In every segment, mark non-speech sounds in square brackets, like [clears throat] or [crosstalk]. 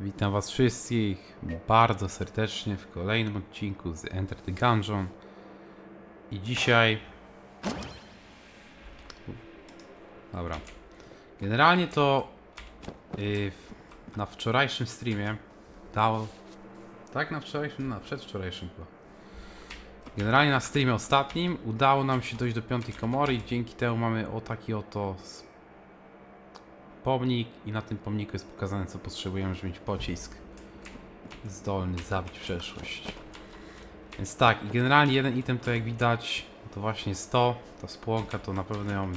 Witam was wszystkich bardzo serdecznie w kolejnym odcinku z Enter the Gungeon. I dzisiaj... Dobra. Generalnie to yy, na wczorajszym streamie dał... Tak, na wczorajszym? Na przedwczorajszym chyba. Generalnie na streamie ostatnim udało nam się dojść do piątej komory i dzięki temu mamy o taki oto pomnik i na tym pomniku jest pokazane co potrzebujemy, żeby mieć pocisk zdolny zabić przeszłość. Więc tak, i generalnie jeden item to jak widać to właśnie jest to, ta spłonka to na pewno ją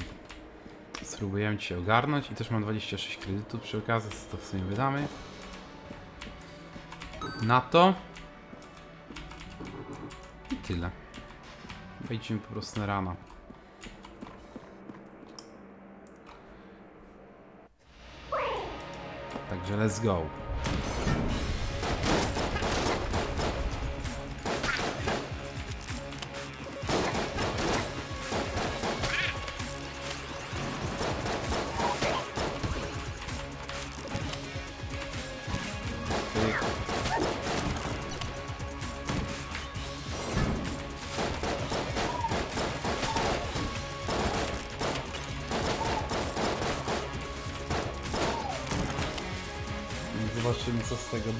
spróbujemy dzisiaj ogarnąć i też mam 26 kredytów przy okazji, więc to w sumie wydamy. Na to i tyle. Wejdziemy po prostu na rano. Także let's go.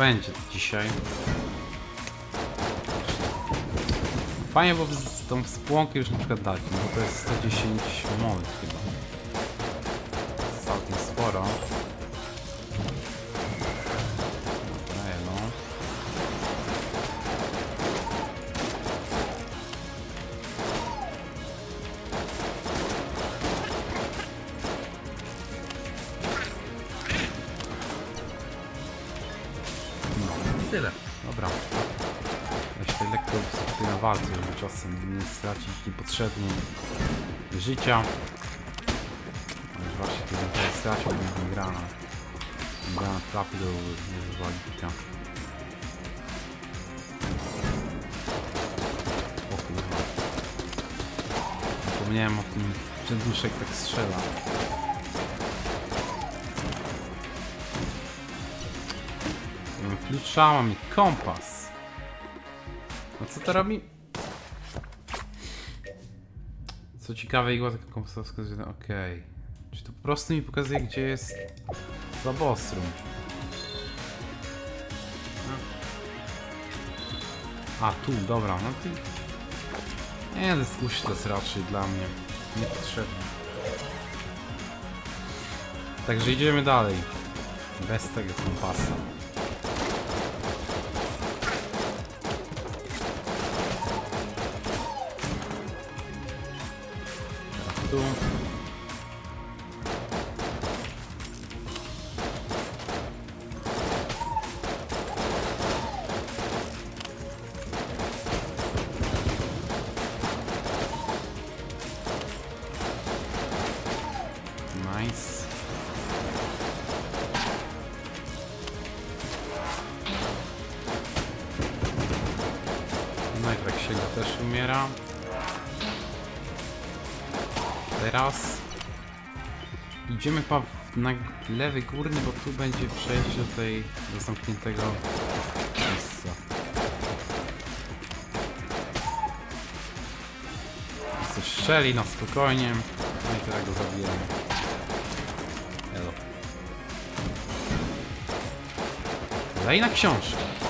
Będzie dzisiaj. Fajnie byłoby z tą spłonkę już na przykład dać, no bo to jest 110 monet chyba. Całkiem sporo. Walce, żeby czasem nie stracić niepotrzebnie życia. Już właśnie tutaj tutaj stracił bym grana. Grana trafi do wywalika. O kurwa. Zapomniałem o tym, że duszek tak strzela. Klucza, mam i kompas. A co to robi? Ciekawe, igła taka kompasowa wskazuje, okej. Czy to po prostu mi pokazuje, gdzie jest Zabostrum? A, tu, dobra, no ty... Nie, to jest useless raczej dla mnie. Niepotrzebne. Także idziemy dalej. Bez tego kompasa. Teraz idziemy pa na lewy górny, bo tu będzie przejście do tej do zamkniętego miejsca. Strzeli na spokojnie. No i teraz go zabijemy. Elo. Kolejna książka.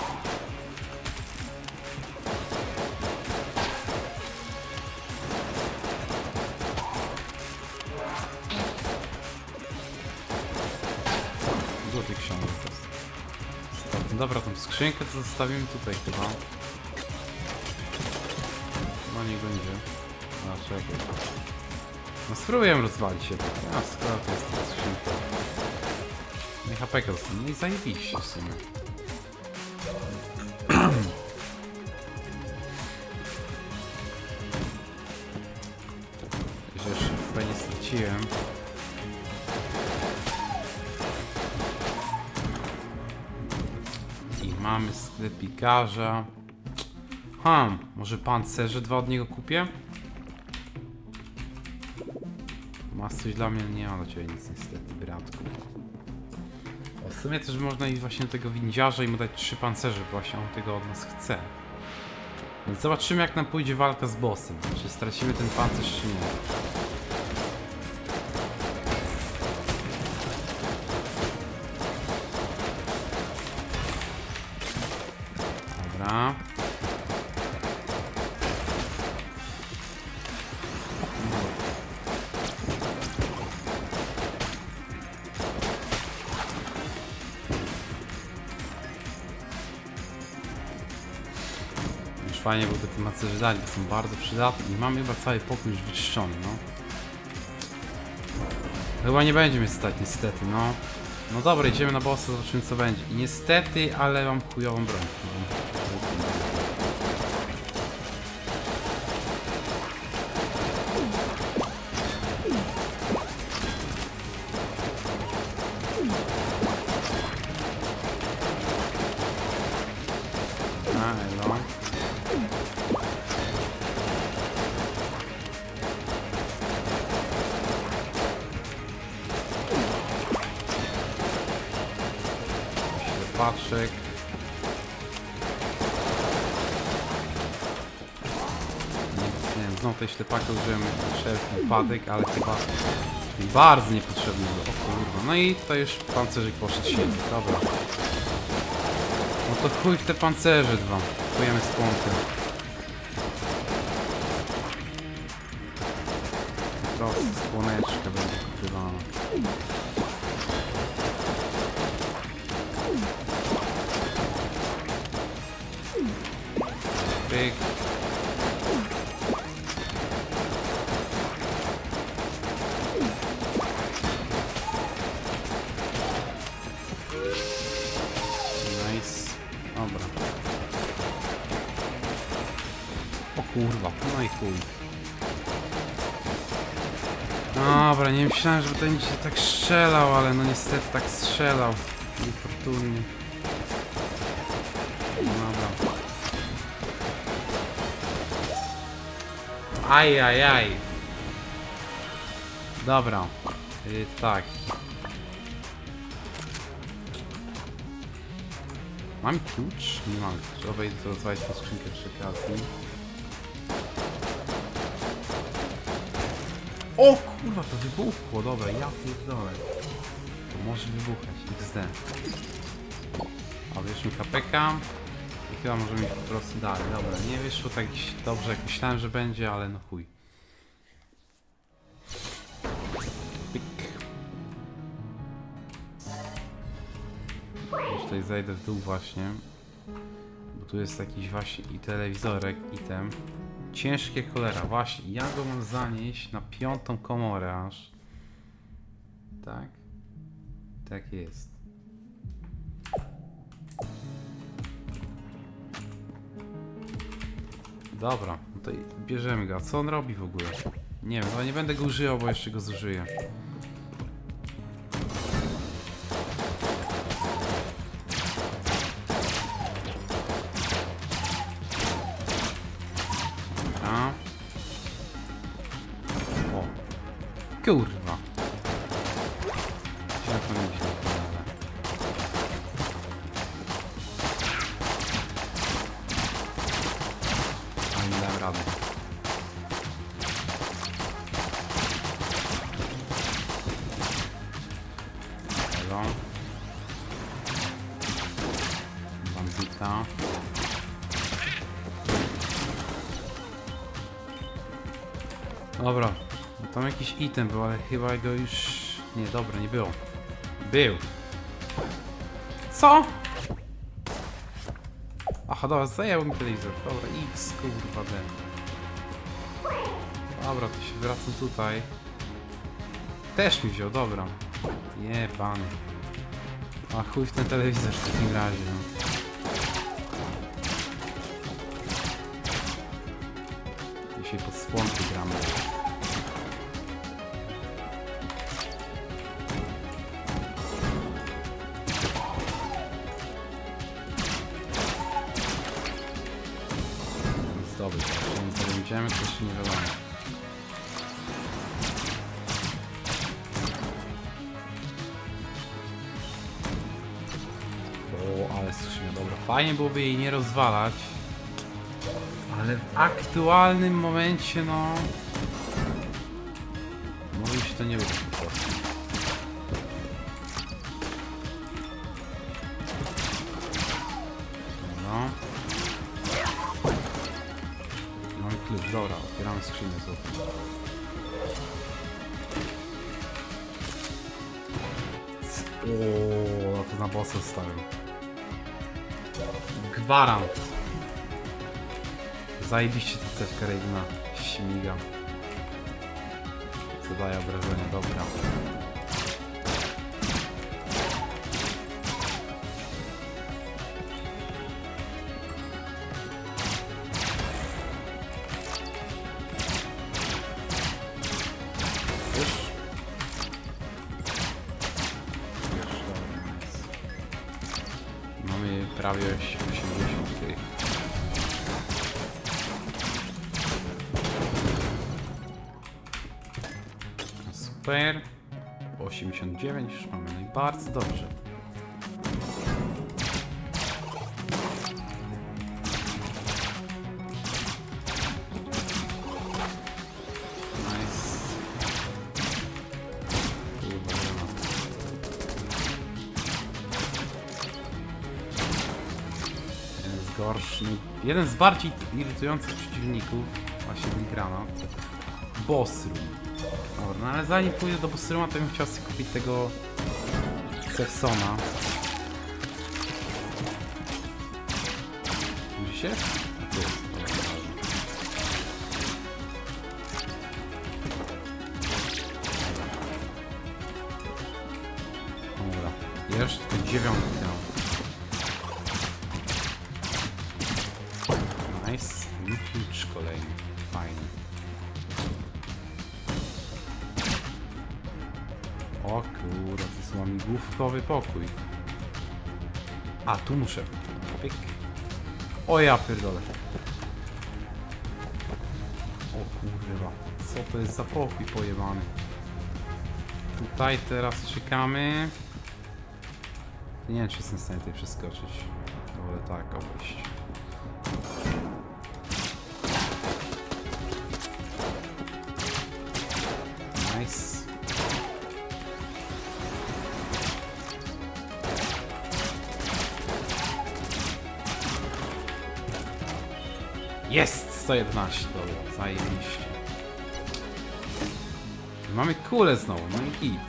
Skrzynkę to zostawimy tutaj chyba. No nie będzie. A czekaj. No spróbuję rozwalić się. A skoro to jest ta skrzynka. No i HP. No i zajebiście w sumie. [clears throat] sklepikarza. Hmm, może pancerze dwa od niego kupię? Masz coś dla mnie? Nie ma dla ciebie nic niestety, bratku. W sumie też można iść właśnie do tego windziarza i mu dać trzy pancerze, właśnie on tego od nas chce. Więc zobaczymy jak nam pójdzie walka z bossem. Czy stracimy ten pancerz, czy nie. Fajnie byłby te macerze bo są bardzo przydatni. I mamy chyba cały pokój już wyczyszczony, no. Chyba nie będzie mnie stać niestety, no. No dobra, idziemy na bossa, zobaczymy co będzie. I niestety, ale mam chujową broń. A, znowu tej ślepaka użyłem na wszelki wypadek, ale chyba bardzo niepotrzebny był. O kurwa. No i tutaj już pancerzyk poszedł świetnie, dobra. No to chuj w te pancerze dwa. Chujemy z kątem. Prosto słoneczka będzie kupywana. Myślałem, że będzie tak strzelał, ale no niestety tak strzelał. Niefortunnie. Dobra. Aj, aj, aj. Dobra. Y, tak. Mam klucz? Nie mam klucz. Wejdę to rozwalić po skrzynkę. O kurwa, to wybuchło, dobra, ja pierdolę. To może wybuchać, XD. A wiesz mi KPK i chyba możemy iść po prostu dalej. Dobra, nie wyszło tak dobrze jak myślałem, że będzie, ale no chuj. Pyk. Już tutaj zejdę w dół właśnie. Bo tu jest jakiś właśnie i telewizorek, item. Ciężkie cholera, właśnie. Ja go mam zanieść na piątą komorę aż. Tak? Tak jest. Dobra, no to bierzemy go. A co on robi w ogóle? Nie wiem, ale nie będę go używał, bo jeszcze go zużyję. Kurwa. To mi się wygląda? A nie dałem rady. Hello. Bandita. Dobra, tam jakiś item był, ale chyba go już... Nie, dobra, nie było. Był. Co? Aha, dobra, zajęło mi telewizor. Dobra, X, kurwa, D. Dobra, to się wracam tutaj. Też mi wziął, dobra. Jebany. A chuj w ten telewizor w takim razie, no. Dobra. Fajnie byłoby jej nie rozwalać. Ale w aktualnym momencie, no... Może się to nie prostu. No. Mamy klucz, dobra, otwieramy skrzynię znowu. Ooo, to na bossa stawiam. Gwarant. Zajebiście ta cewka Raidena śmiga. Zadaje obrażenia, dobra. Prawie 80 Super. 89 już mamy, no i bardzo dobrze. Ma. Jeden z bardziej irytujących przeciwników, właśnie Granat. Boss Room. No ale zanim pójdę do Boss Rooma, to bym chciał sobie kupić tego Cefsona. Widzicie? A tu jest. Dobra. Jeszcze tylko dziewiątkę. Łamigłówkowy pokój. A, tu muszę. Pyk. O ja pierdolę. O kurwa, co to jest za pokój pojebany? Tutaj teraz czekamy. Nie wiem, czy jestem w stanie tutaj przeskoczyć. Ale tak, obejść. Jest! 111, dobra, zajebiście. Mamy kulę znowu, no i git.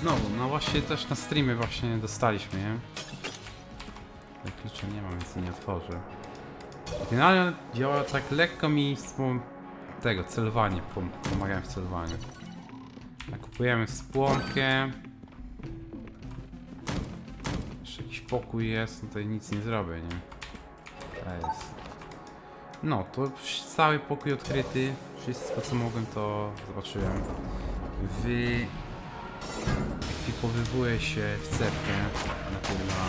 Znowu, no właśnie też na streamie właśnie dostaliśmy, nie? Ale klucza nie mam, więc nie otworzę. Generalnie działa tak lekko mi z tego, celowanie, pom- pomagałem w celowaniu. Tak, kupujemy spłonkę. Jeszcze jakiś pokój jest, no to nic nie zrobię, nie? To jest. No, to cały pokój odkryty. Wszystko co mogłem to zobaczyłem. Wy... Ekwipowywuje się w cepkę na kurwa.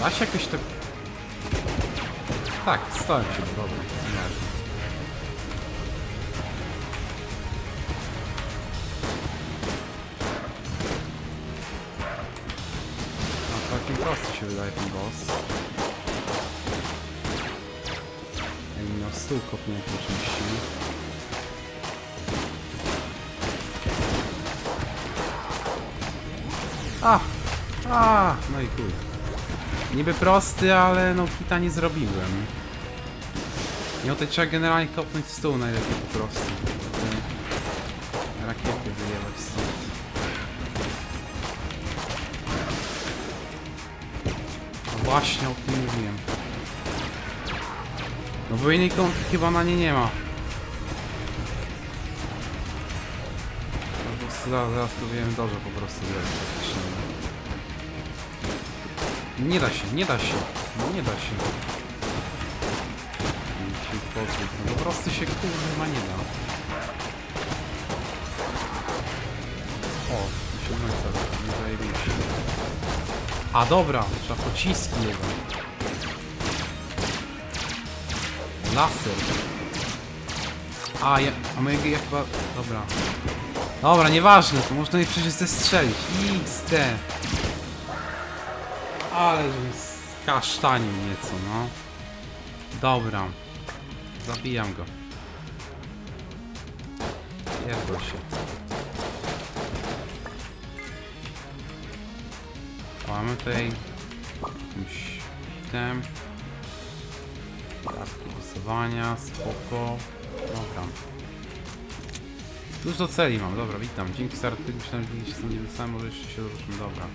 Da się jakoś tak... Tak, stałem się, dobra. Nie. No całkiem prosty się wydaje ten boss. Jakby miał stół kopnięty oczywiście. A! A! No i chuj. Niby prosty, ale no kita nie zrobiłem. I o tej trzeba generalnie kopnąć w stół najlepiej po prostu. Rakiety wyjebać stąd. No właśnie o tym mówiłem. No bo innej kąty chyba na nie nie ma. Prostu zaraz, zaraz próbujemy dobrze po prostu praktycznie. Nie da się, nie da się, nie da się. No po prostu się kurwa nie da. ściągnąć sobie, nie zajebiście. A dobra, trzeba pociski jego. Laser. A, ja, a mojego ja chyba... Dobra. Dobra, nieważne, to można je przecież zestrzelić. XD. Ale żebym skasztanił nieco, no. Dobra. Zabijam go. Pierdol się. Mamy tutaj jakimś hitem. Kartki głosowania, spoko. Dobra. Już do celi mam, dobra, witam. Dzięki starty myślałem, że gdzieś nie dostałem, może jeszcze się dorzucimy, dobra.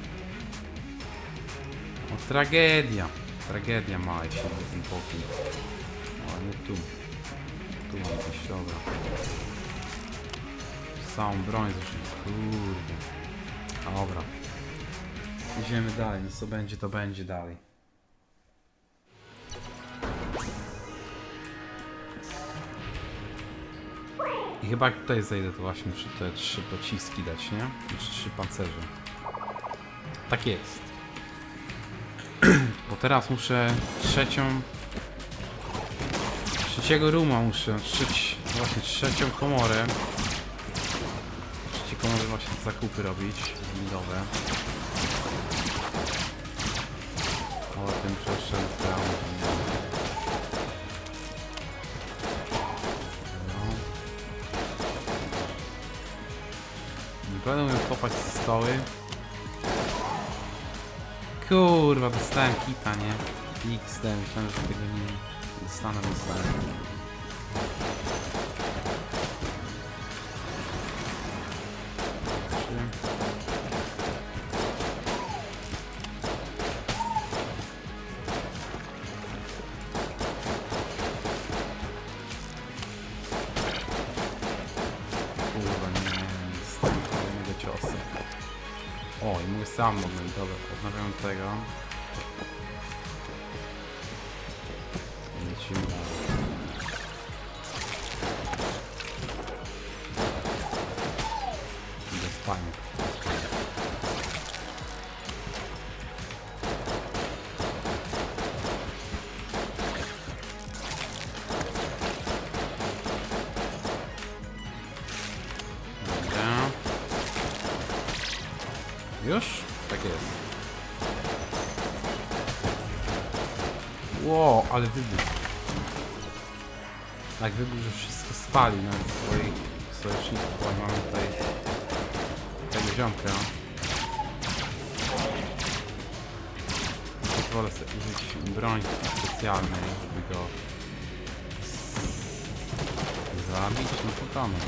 Tragedia. Tragedia mała, jeśli chodzi o ten pokój. O, nie tu. Tu mam gdzieś, dobra. Całą broń zużyć, kurde. Dobra. Idziemy dalej, no co będzie, to będzie dalej. I chyba jak tutaj zejdę, to właśnie muszę te trzy pociski dać, nie? Czy trzy pancerze. Tak jest. Teraz muszę trzecią... Trzeciego ruma muszę, trzeci, właśnie trzecią komorę. Trzeciej komory właśnie zakupy robić, milowe. O tym przeszedłem. No. Będę umiał kopać stoły. Kurwa, dostałem kita, nie? XD, myślałem, że tego nie dostanę, dostałem. Sam moment, dobra, odnawiam tego. Ale wybuch. Tak wybuch, że wszystko spali na swoich sojuszników. Mamy tutaj tego ziomka. Pozwolę sobie użyć broń specjalnej, żeby go zabić, no pokonać.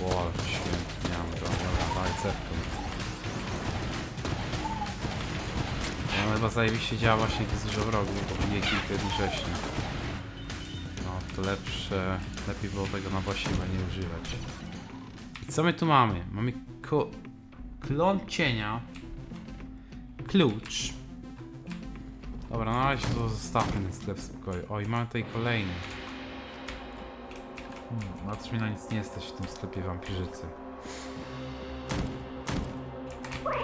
Boże święty, mam go, dobra, daj No chyba zajebiście działa właśnie, gdy jest dużo wrogów, bo bije kilka jednocześnie. No, to lepsze, lepiej było tego na chyba nie używać. I co my tu mamy? Mamy ko... klon cienia. Klucz. Dobra, na razie to zostawmy ten sklep w spokoju. Oj, mamy tutaj kolejny. Hmm, coś mi na nic nie stać w tym sklepie wampirzycy.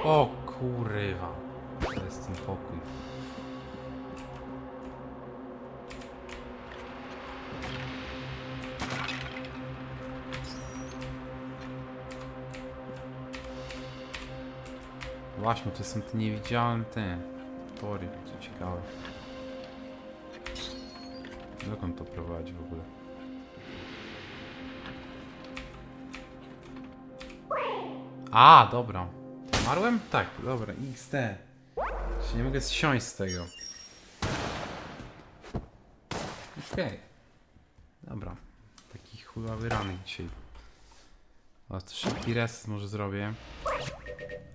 O kurwa. To jest ten pokój. Właśnie, to są te niewidzialne te tory, co ciekawe. Dokąd to prowadzi w ogóle? A, dobra. Umarłem? Tak, dobra, XD. Się nie mogę zsiąść z tego. Okej. Dobra. Taki chujowy ranek dzisiaj. O, to szybki reset może zrobię.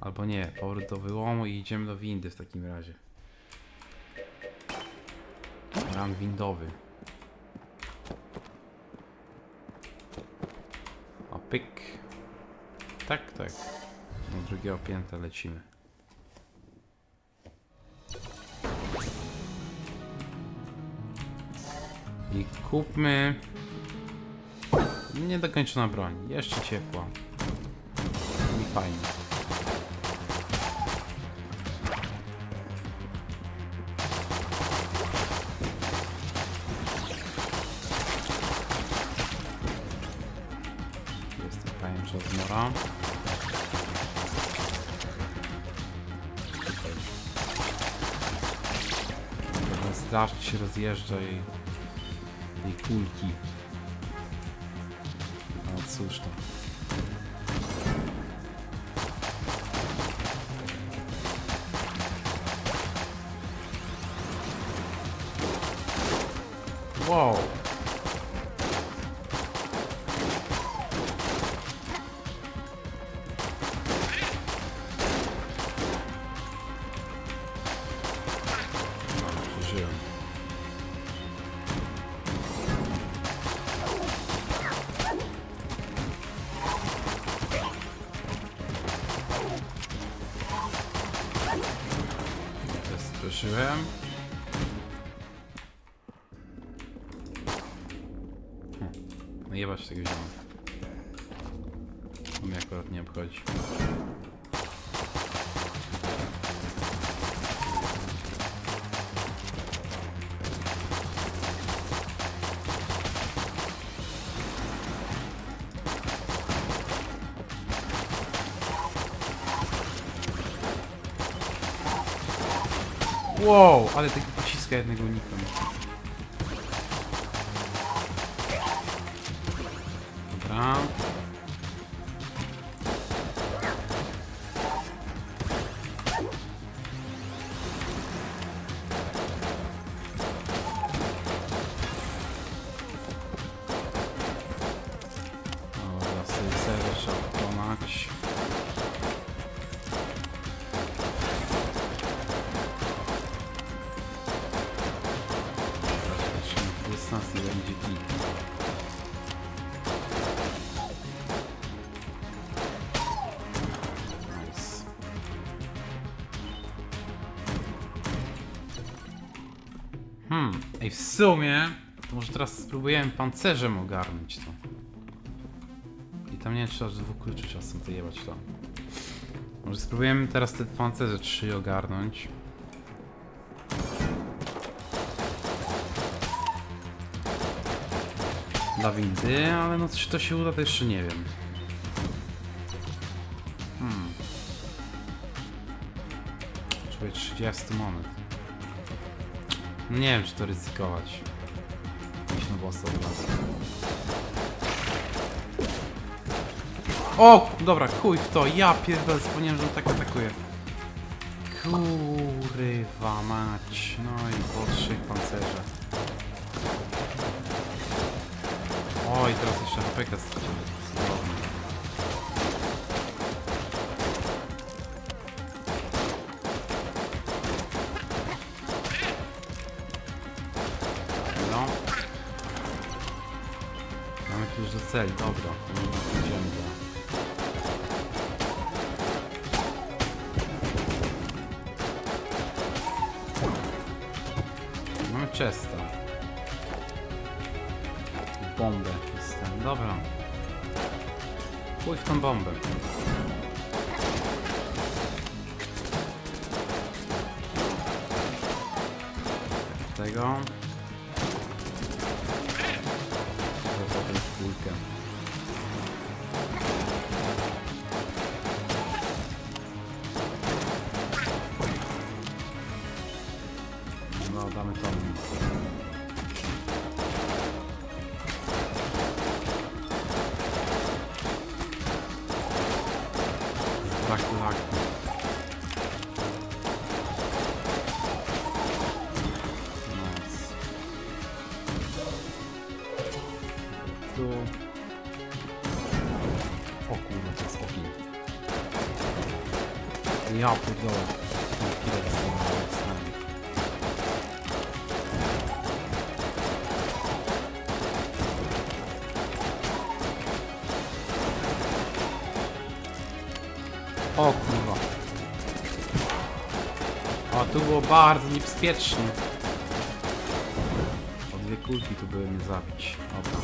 Albo nie, powrót do wyłomu i idziemy do windy w takim razie. Ran windowy. O, pyk. Tak, tak. Na drugiego piętra lecimy. I kupmy Niedokończona broń. Jeszcze ciepła. I fajnie. Jest to pajęcza zmora. Strasznie się rozjeżdża i, i kulki. No cóż Wow, ale tego pociska jednego unikam. Sumie to może teraz spróbujemy pancerzem ogarnąć to. I tam nie wiem, czy aż dwóch kluczy czasem to jebać to. Może spróbujemy teraz te pancerze trzy ogarnąć. Dla windy, ale no czy to się uda, to jeszcze nie wiem. Hmm. Czuję 30 moment. Nie wiem, czy to ryzykować. Iść na bossa od. O! Dobra, chuj w to, ja pierdolę, zapomniałem, że on tak atakuje. Kurwa mać. No i po trzech pancerze. Oj, teraz jeszcze HPK straciłem. Celi, dobra. Pójdziemy do... Mamy chesta. Bombę jestem. Dobra. Pójdź w tą bombę. Tego. Brak lagu. Nice. Tu. O kurwa, to jest ogień. Ja pierdolę. Chwilę bardzo niebezpiecznie. O dwie kulki tu były mnie zabić. Dobra.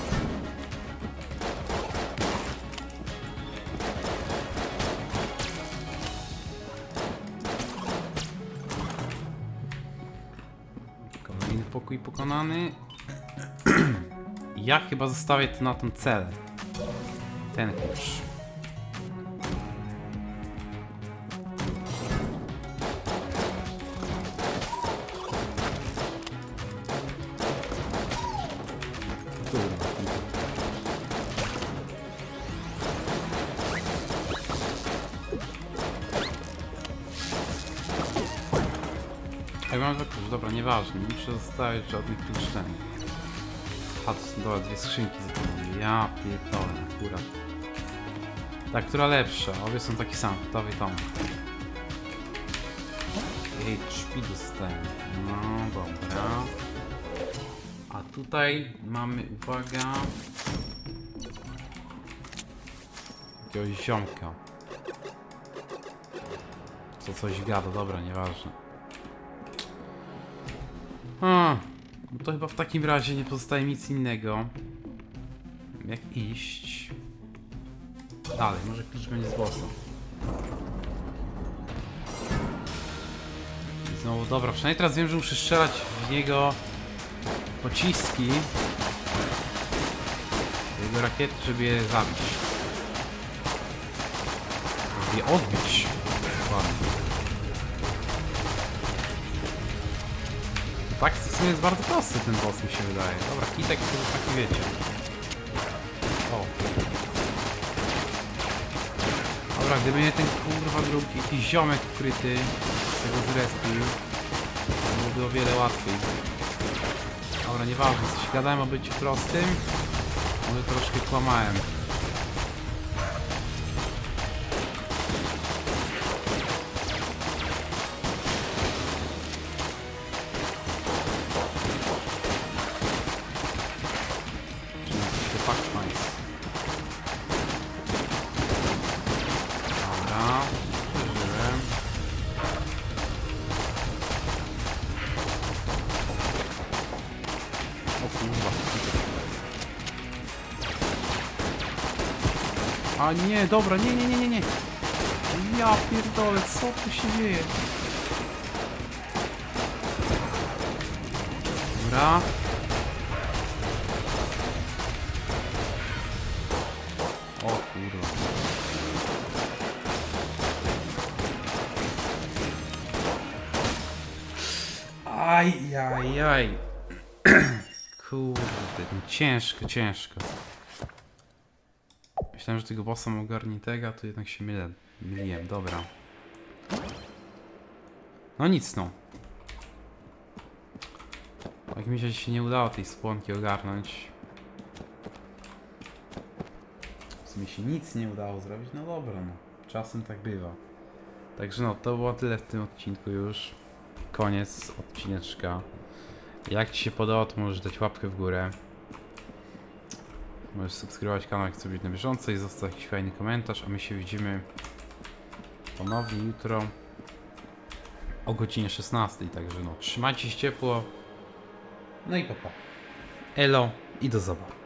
Kolejny pokój pokonany. [clears throat] ja chyba zostawię to na ten cel. Ten klucz. Muszę zostawiać żadnych klucz ten. A, to dobra, dwie skrzynki za to. Ja pierdolę, akurat. Ta, która lepsza, obie są takie same, dawaj tam. HP dostałem, no dobra. A tutaj mamy, uwaga... Jakiegoś ziomka. Co coś gada, dobra, nieważne. A, no to chyba w takim razie nie pozostaje nic innego. Jak iść dalej. Może klucz będzie z bossem. Znowu, dobra, przynajmniej teraz wiem, że muszę strzelać w niego pociski. Jego rakiety, żeby je zabić. Żeby je odbić. Dokładnie. Sumie jest bardzo prosty ten boss, mi się wydaje. Dobra, kitek to już taki wiecie. O. Dobra, gdyby nie ten kurwa drugi, jakiś ziomek wkryty z tego zrespił, to byłoby o wiele łatwiej. Dobra, nieważne, coś gadałem o byciu prostym, może troszkę kłamałem. Nie, nie, nie, nie. Ja pierdolę, co tu się dzieje? Dobra. O kurwa. Aj, aj, aj. Kurde, no ciężko, ciężko. Myślałem, że tego bossa mam ogarniętego, a tu jednak się mylę. Myliłem, dobra. No nic, no. Jak mi się się nie udało tej spłonki ogarnąć. W sumie się nic nie udało zrobić, no dobra, no. Czasem tak bywa. Także no, to było tyle w tym odcinku już. Koniec odcineczka. Jak Ci się podoba, to możesz dać łapkę w górę. Możesz subskrybować kanał, jak chcesz być na bieżąco i zostawić jakiś fajny komentarz, a my się widzimy ponownie jutro o godzinie 16. Także no, trzymajcie się ciepło. No i papa. Elo i do zobaczenia.